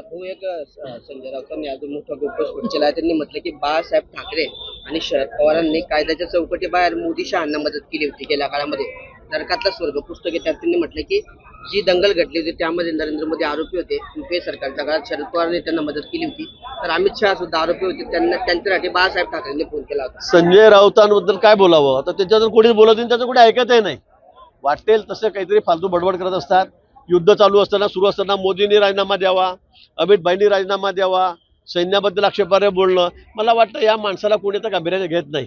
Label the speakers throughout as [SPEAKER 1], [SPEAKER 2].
[SPEAKER 1] भाऊ एक संजय राऊतांनी अजून मोठा घोषवाद केला आहे. त्यांनी म्हटलं की बाळासाहेब ठाकरे आणि शरद पवारांनी कायद्याच्या चौकटी बाहेर मोदी शहांना मदत केली होती गेल्या काळामध्ये. नरकातला स्वर्ग पुस्तके त्यात त्यांनी म्हटलं की जी दंगल घडली होती त्यामध्ये नरेंद्र मोदी आरोपी होते युपीए सरकारच्या काळात शरद पवारांनी त्यांना मदत केली होती. तर अमित शहा सुद्धा आरोपी होते. त्यांना त्यांच्यासाठी बाळासाहेब ठाकरेंनी फोन केला होता.
[SPEAKER 2] संजय राऊतांबद्दल काय बोलावं? आता त्याच्यातून कोणी बोलत नाही त्याचं कोणी ऐकतही नाही. वाटेल तसं काहीतरी फालतू बडबड करत असतात. युद्ध चालू असताना सुरू असताना मोदींनी राजीनामा द्यावा अमित भाईंनी राजीनामा द्यावा सैन्याबद्दल आक्षेपार्ह बोलणं. मला वाटतं या माणसाला कोणी तर गांभीर्याने घेत नाही.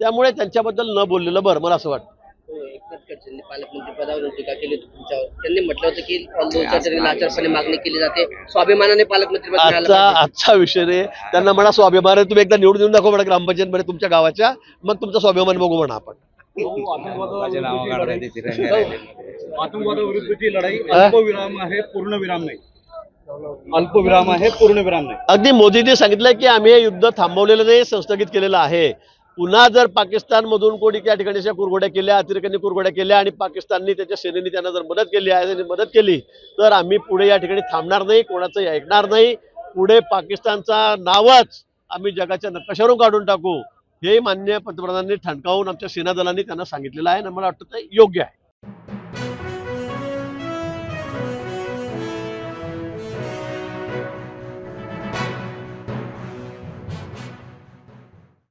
[SPEAKER 2] त्यामुळे त्यांच्याबद्दल न बोललेलं बरं मला असं वाटतं.
[SPEAKER 1] हो, एकनाथ खडसेंनी पालकमंत्री पदावरून टीका केली होती तुमच्यावर. त्यांनी म्हटलं होतं की लोकशाही तरी लाचारपणे मागणी केली जाते. स्वाभिमानाने पालकमंत्री
[SPEAKER 2] आजचा. आजचा विषय रे त्यांना म्हणा स्वाभिमान आहे, तुम्ही एकदा निवडून देऊन दाखवा म्हणा ग्रामपंचायतमध्ये तुमच्या गावाच्या. मग तुमचा स्वाभिमान बघू म्हणा आपण.
[SPEAKER 3] आतंकवादाविरुद्धची लढाई. अल्पविराम आहे पूर्णविराम नाही. अल्पविराम आहे पूर्णविराम नाही.
[SPEAKER 2] अगदी मोदींनी सांगितलं की आम्ही हे युद्ध थांबवलेलं नाही संस्थगित केलेलं आहे. पुन्हा जर पाकिस्तानमधून कोणी त्या ठिकाणी कुरघोड्या केल्या अतिरेक्यांनी कुरघोड्या केल्या आणि पाकिस्ताननी त्याच्या सेनेने त्यांना जर मदत केली आहे त्यांनी मदत केली तर आम्ही पुढे या ठिकाणी थांबणार नाही कोणाचंही ऐकणार नाही. पुढे पाकिस्तानचा नावच आम्ही जगाच्या नकाशावरून काढून टाकू. हे मान्य पंतप्रधानांनी ठणकावून आमच्या सेना दलांनी त्यांना सांगितलेलं आहे आणि मला वाटतं ते योग्य आहे.